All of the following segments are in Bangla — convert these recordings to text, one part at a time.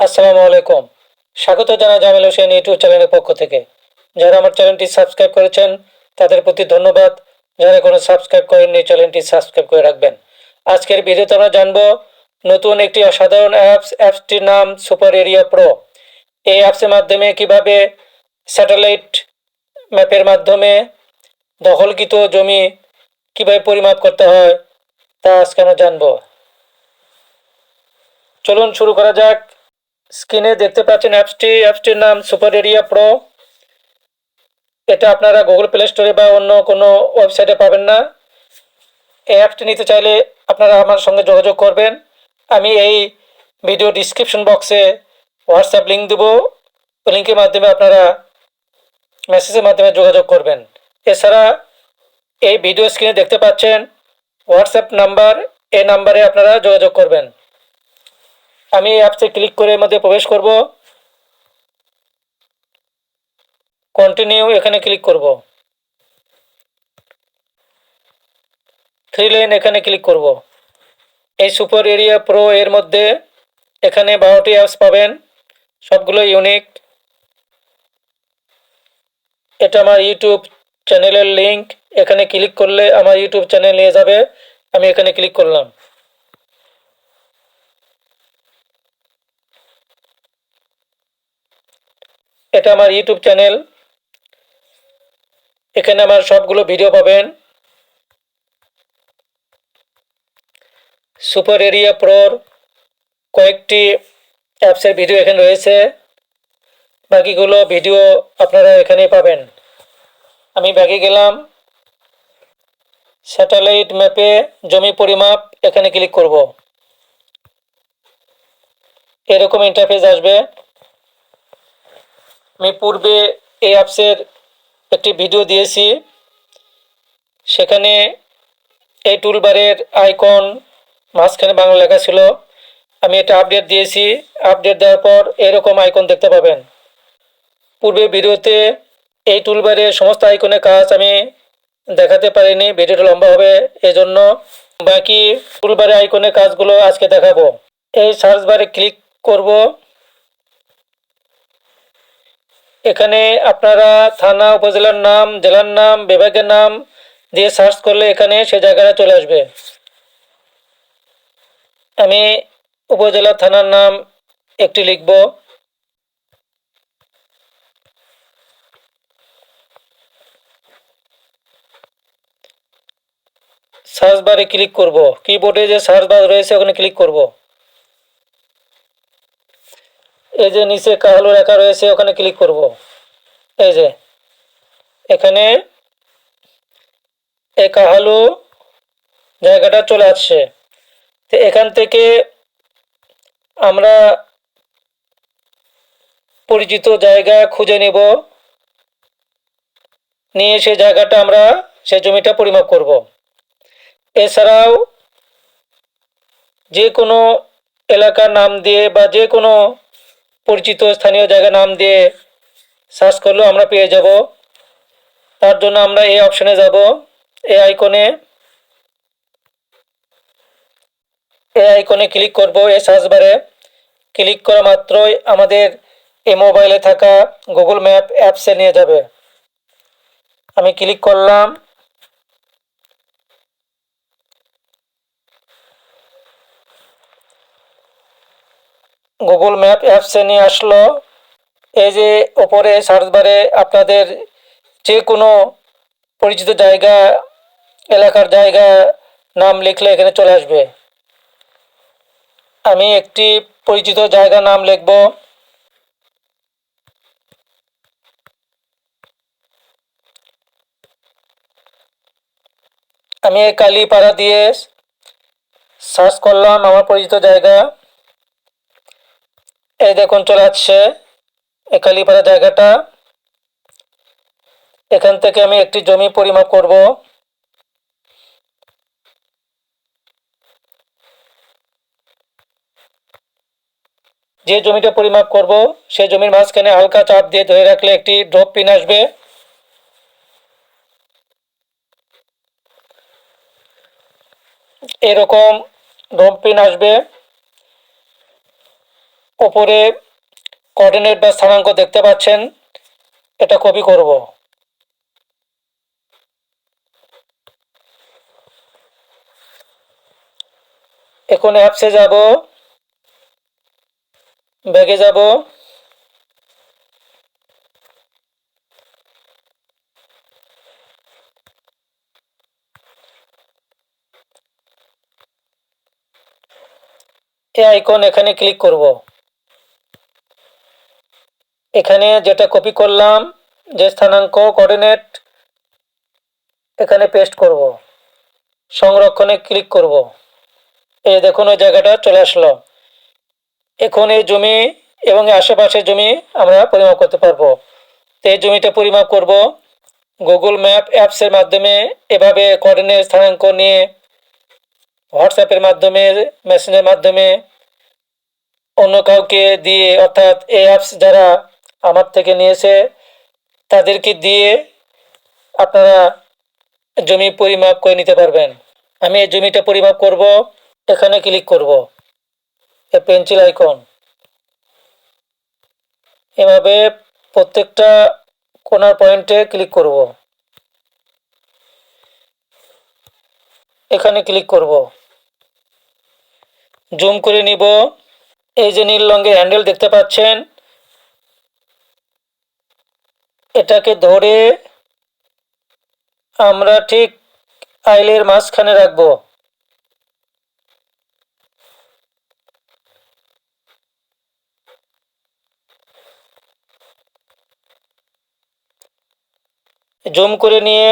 আসসালামু আলাইকুম। স্বাগত জানাই জামিল হোসেন ইউটিউব চ্যানেলের পক্ষ থেকে। যারা আমার চ্যানেলটি সাবস্ক্রাইব করেছেন, তাদের প্রতি ধন্যবাদ। যারা কোনো সাবস্ক্রাইব করেননি, চ্যানেলটি সাবস্ক্রাইব করে রাখবেন। আজকের ভিডিওতে আমরা জানব নতুন একটি অসাধারণ অ্যাপস, অ্যাপসটির নাম সুপার এরিয়া প্রো। এই অ্যাপসের মাধ্যমে কীভাবে স্যাটেলাইট ম্যাপের মাধ্যমে দখলকৃত জমি কীভাবে পরিমাপ করতে হয়, তা আজকে আমরা জানব। চলুন শুরু করা যাক। স্ক্রিনে দেখতে পাচ্ছেন অ্যাপসটি অ্যাপসটির নাম সুপার এরিয়া প্রো এটা আপনারা গুগল প্লে স্টোরে বা অন্য কোনো ওয়েবসাইটে পাবেন না। এই অ্যাপটি নিতে চাইলে আপনারা আমার সঙ্গে যোগাযোগ করবেন। আমি এই ভিডিও ডিসক্রিপশন বক্সে হোয়াটসঅ্যাপ লিঙ্ক দেবো। লিঙ্কের মাধ্যমে আপনারা মেসেজের মাধ্যমে যোগাযোগ করবেন। এছাড়া এই ভিডিও স্ক্রিনে দেখতে পাচ্ছেন হোয়াটসঅ্যাপ নাম্বার এই নাম্বারে আপনারা যোগাযোগ করবেন। আমি এই অ্যাপসে ক্লিক করে এর মধ্যে প্রবেশ করব। কন্টিনিউ এখানে ক্লিক করব। থ্রি লাইন এখানে ক্লিক করব। এই সুপার এরিয়া প্রো এর মধ্যে এখানে বারোটি অ্যাপস পাবেন। সবগুলো ইউনিক এটা আমার ইউটিউব চ্যানেলের লিঙ্ক এখানে ক্লিক করলে আমার ইউটিউব চ্যানেল নিয়ে যাবে। আমি এখানে ক্লিক করলাম। এটা আমার ইউটিউব চ্যানেল এখানে আমার সবগুলো ভিডিও পাবেন। সুপার এরিয়া প্রোর কয়েকটি অ্যাপসের ভিডিও এখানে রয়েছে। বাকিগুলো ভিডিও আপনারা এখানে পাবেন। আমি ব্যাগে গেলাম। স্যাটেলাইট ম্যাপে জমি পরিমাপ এখানে ক্লিক করব। এরকম ইন্টারফেস আসবে। আমি পূর্বে এই অ্যাপসের একটি ভিডিও দিয়েছি। সেখানে এই টুলবারের আইকন মাঝখানে বাংলা লেখা ছিল। আমি এটা আপডেট দিয়েছি। আপডেট দেওয়ার পর এরকম আইকন দেখতে পাবেন। পূর্বে ভিডিওতে এই টুলবারে সমস্ত আইকনের কাজ আমি দেখাতে পারিনি। ভিডিওটা লম্বা হবে এজন্য। বাকি টুলবারে আইকনের কাজগুলো আজকে দেখাবো। এই সার্চ বারে ক্লিক করব। এখানে আপনারা থানা, উপজেলার নাম, জেলার নাম, বিভাগের নাম দিয়ে সার্চ করলে এখানে সে জায়গাটা চলে আসবে। আমি উপজেলা থানার নাম একটি লিখব। সার্চ বারে ক্লিক করব। কিবোর্ডে যে সার্চ বার রয়েছে, ওখানে ক্লিক করব। এই যে নিচে কাহালু লেখা রয়েছে, ওখানে ক্লিক করব। এই যে, এখানে এই কাহালু জায়গাটা চলে আসছে। তো এখান থেকে আমরা পরিচিত জায়গা খুঁজে নেব। নিয়ে সেই জায়গাটা আমরা, সে জমিটা পরিমাপ করব। এছাড়াও যে কোনো এলাকার নাম দিয়ে বা যে কোনো পরিচিত স্থানীয় জায়গার নাম দিয়ে সার্চ করলেও আমরা পেয়ে যাব। তার জন্য আমরা এই অপশনে যাব। এই আইকনে এই আইকনে ক্লিক করব এই সার্চ বারে ক্লিক করা মাত্রই আমাদের এই মোবাইলে থাকা গুগল ম্যাপ অ্যাপসে নিয়ে যাবে। আমি ক্লিক করলাম। গুগল ম্যাপ অ্যাপসে নিয়ে আসলো। এই যে ওপরে সার্চ বারে আপনাদের যে কোনো পরিচিত জায়গা, এলাকার জায়গা, নাম লিখলে এখানে চলে আসবে। আমি একটি পরিচিত জায়গা নাম লিখব। আমি এই কালীপাড়া দিয়ে সার্চ করলাম আমার পরিচিত জায়গা। এই দেখুন, চলে আসছে কালীপাড়া জায়গাটা। এখান থেকে আমি একটি জমি পরিমাপ করব। যে জমিটা পরিমাপ করব সেই জমির মাঝখানে হালকা চাপ দিয়ে ধরে রাখলে একটি ড্রপ পিন আসবে। এরকম ড্রপ পিন আসবে। ওপরে কোঅর্ডিনেট বা স্থানাঙ্ক দেখতে পাচ্ছেন, এটা কপি করব। এখন অ্যাপসে যাব ব্যাগে যাব, এই আইকন এখানে ক্লিক করব। এখানে যেটা কপি করলাম, যে স্থানাঙ্ক কোঅর্ডিনেট এখানে পেস্ট করব। সংরক্ষণে ক্লিক করব। এই দেখুন, ওই জায়গাটা চলে আসলো। এখন এই জমি এবং আশেপাশের জমি আমরা পরিমাপ করতে পারব। তো এই জমিটা পরিমাপ করব। গুগল ম্যাপ অ্যাপসের মাধ্যমে এভাবে কোঅর্ডিনেট স্থানাঙ্ক নিয়ে হোয়াটসঅ্যাপের মাধ্যমে মেসেঞ্জের মাধ্যমে অন্য কাউকে দিয়ে অর্থাৎ এই অ্যাপস যারা আমার থেকে নিয়েছে, তাদেরকে দিয়ে আপনারা জমি পরিমাপ করে নিতে পারবেন। আমি এই জমিটা পরিমাপ করব, এখানে ক্লিক করব। এ পেন্সিল আইকন এভাবে প্রত্যেকটা কোনার পয়েন্টে ক্লিক করব। এখানে ক্লিক করব। জুম করে নিব। এই যে নীল রঙের হ্যান্ডেল দেখতে পাচ্ছেন এটাকে ধরে আমরা ঠিক আইলের মাঝখানে রাখব। জুম করে নিয়ে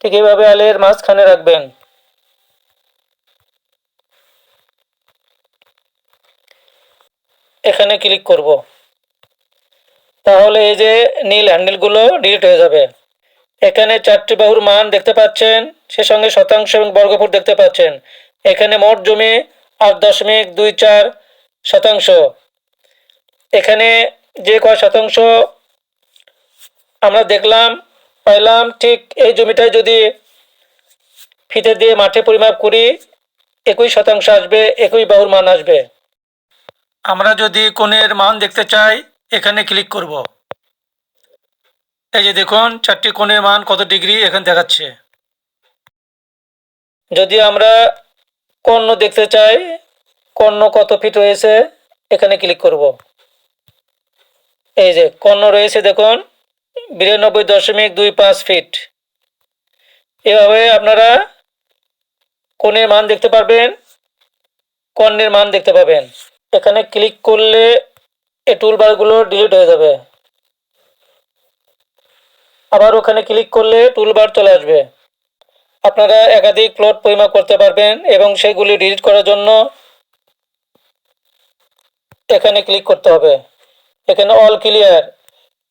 ঠিক এইভাবে আলের মাঝখানে রাখবেন। এখানে ক্লিক করব। তাহলে এই যে নীল হ্যান্ডেলগুলো ডিলিট হয়ে যাবে। এখানে চারটি বাহুর মান দেখতে পাচ্ছেন, সে সঙ্গে শতাংশ এবং বর্গফুট দেখতে পাচ্ছেন। এখানে মোট জমি আট দশমিক দুই চার শতাংশ। এখানে যে কয় শতাংশ আমরা দেখলাম, পাইলাম, ঠিক এই জমিটায় যদি ফিতে দিয়ে মাঠে পরিমাপ করি, একই শতাংশ আসবে, একই বাহুর মান আসবে। আমরা যদি কোণের মান দেখতে চাই এখানে ক্লিক করব। এই যে দেখুন, চারটি কোণের মান কত ডিগ্রি এখানে দেখাচ্ছে। যদি আমরা কর্ণ দেখতে চাই কর্ণ কত ফিট রয়েছে, এখানে ক্লিক করব। এই যে কর্ণ রয়েছে দেখুন, বিরানব্বই দশমিক দুই পাঁচ ফিট এভাবে আপনারা কোণের মান দেখতে পারবেন কর্ণের মান দেখতে পাবেন। এখানে ক্লিক করলে এই টুলবারগুলো ডিলিট হয়ে যাবে। আবার ওখানে ক্লিক করলে টুলবার চলে আসবে। আপনারা একাধিক প্লট পরিমাপ করতে পারবেন এবং সেগুলি ডিলিট করার জন্য এখানে ক্লিক করতে হবে। এখানে অল ক্লিয়ার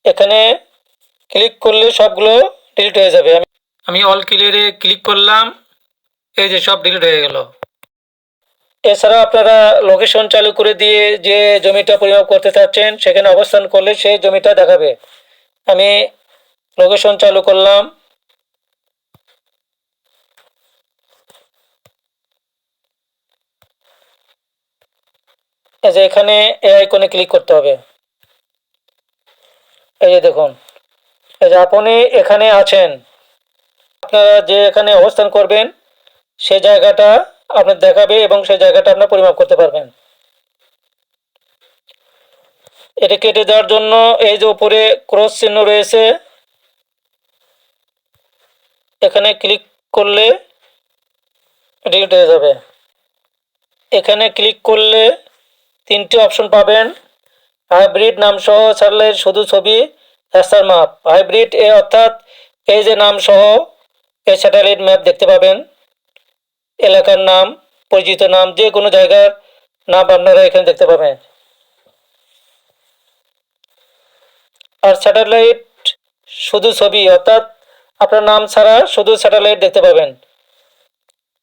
এখানে ক্লিক করলে সবগুলো ডিলিট হয়ে যাবে। আমি অল ক্লিয়ারে ক্লিক করলাম, এই যে সব ডিলিট হয়ে গেল। এছাড়া আপনারা লোকেশন চালু করে দিয়ে যে জমিটা পরিমাপ করতে চাচ্ছেন, সেখানে অবস্থান করলে সেই জমিটা দেখাবে। আমি লোকেশন চালু করলাম। যে এখানে এ আইকনে ক্লিক করতে হবে। এই যে দেখুন। এই যে আপনি এখানে আছেন। আপনারা যে এখানে অবস্থান করবেন, সে জায়গাটা আপনার দেখাবে এবং সেই জায়গাটা আপনার পরিমাপ করতে পারবেন। এটা কেটে দেওয়ার জন্য এই যে উপরে ক্রস চিহ্ন রয়েছে, এখানে ক্লিক করলে ডিলিট হয়ে যাবে। এখানে ক্লিক করলে তিনটি অপশন পাবেন। হাইব্রিড নাম সহ স্যাটেলাইট শুধু ছবি রাস্তার মাপ হাইব্রিড এ অর্থাৎ এই যে নাম সহ এই স্যাটেলাইট ম্যাপ দেখতে পাবেন। এলাকার নাম, পরিচিত নাম, যে কোনো জায়গার নাম আপনারা এখানে দেখতে পাবেন। আর স্যাটেলাইট শুধু ছবি, অর্থাৎ আপনার নাম ছাড়া শুধু স্যাটেলাইট দেখতে পাবেন।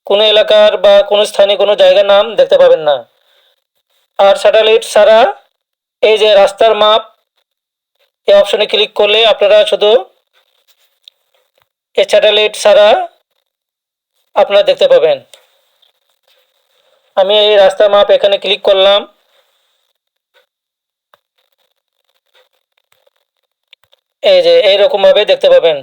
কোনো এলাকার বা কোনো স্থানে কোনো জায়গার নাম দেখতে পাবেন না। আর স্যাটেলাইট ছাড়া এই যে রাস্তার মাপ, এই অপশনে ক্লিক করলে আপনারা শুধু এই স্যাটেলাইট ছাড়া আপনারা দেখতে পাবেন। আমি এই রাস্তা মাপ এখানে ক্লিক করলাম। এই যে, এইরকমভাবে দেখতে পাবেন।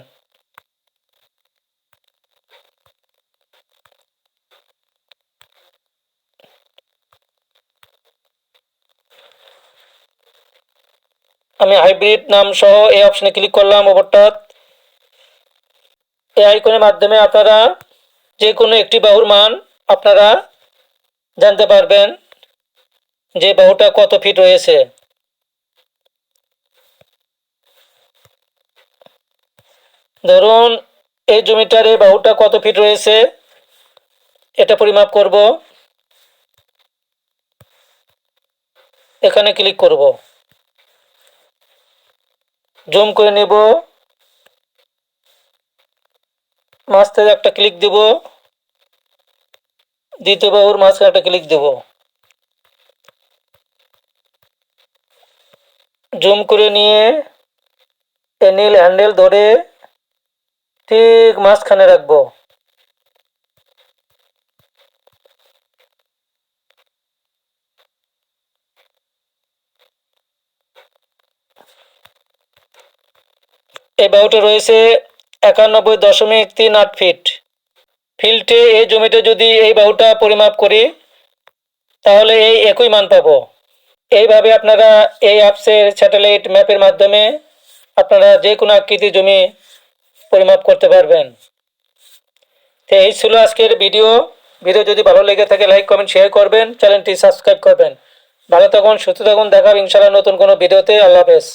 আমি হাইব্রিড নাম সহ এই অপশনে ক্লিক করলাম ওপরটা। এই আইকনের মাধ্যমে আপনারা যে কোনো একটি বাহুর মান আপনারা জানতে পারবেন যে বাহুটা কত ফিট রয়েছে। ধরুন, এই জমিটার এই বাহুটা কত ফিট রয়েছে? এটা পরিমাপ করব। এখানে ক্লিক করব। জুম করে নেব। মাঝ থেকে একটা ক্লিক দেব। দ্বিতীয় বাহুর মাঝখানে একটা ক্লিক দেব। জুম করে নিয়ে এই হ্যান্ডেল ধরে ঠিক মাঝখানে রাখব। এই বাহুটা রয়েছে একানব্বই দশমিক তিন আট ফিট ফিল্টে এই জমিতে যদি এই বাহুটা পরিমাপ করি, তাহলে এই একই মান পাবো। এইভাবে আপনারা এই অ্যাপসের স্যাটেলাইট ম্যাপের মাধ্যমে আপনারা যে কোনো আকৃতির জমি পরিমাপ করতে পারবেন। তো এই ছিল আজকের ভিডিও ভিডিও যদি ভালো লেগে থাকে লাইক কমেন্ট শেয়ার করবেন। চ্যানেলটি সাবস্ক্রাইব করবেন। ভালো থাকুন, সুস্থ থাকুন। দেখা হবে ইনশাআল্লাহ নতুন কোনো ভিডিওতে আল্লাহ হাফেজ।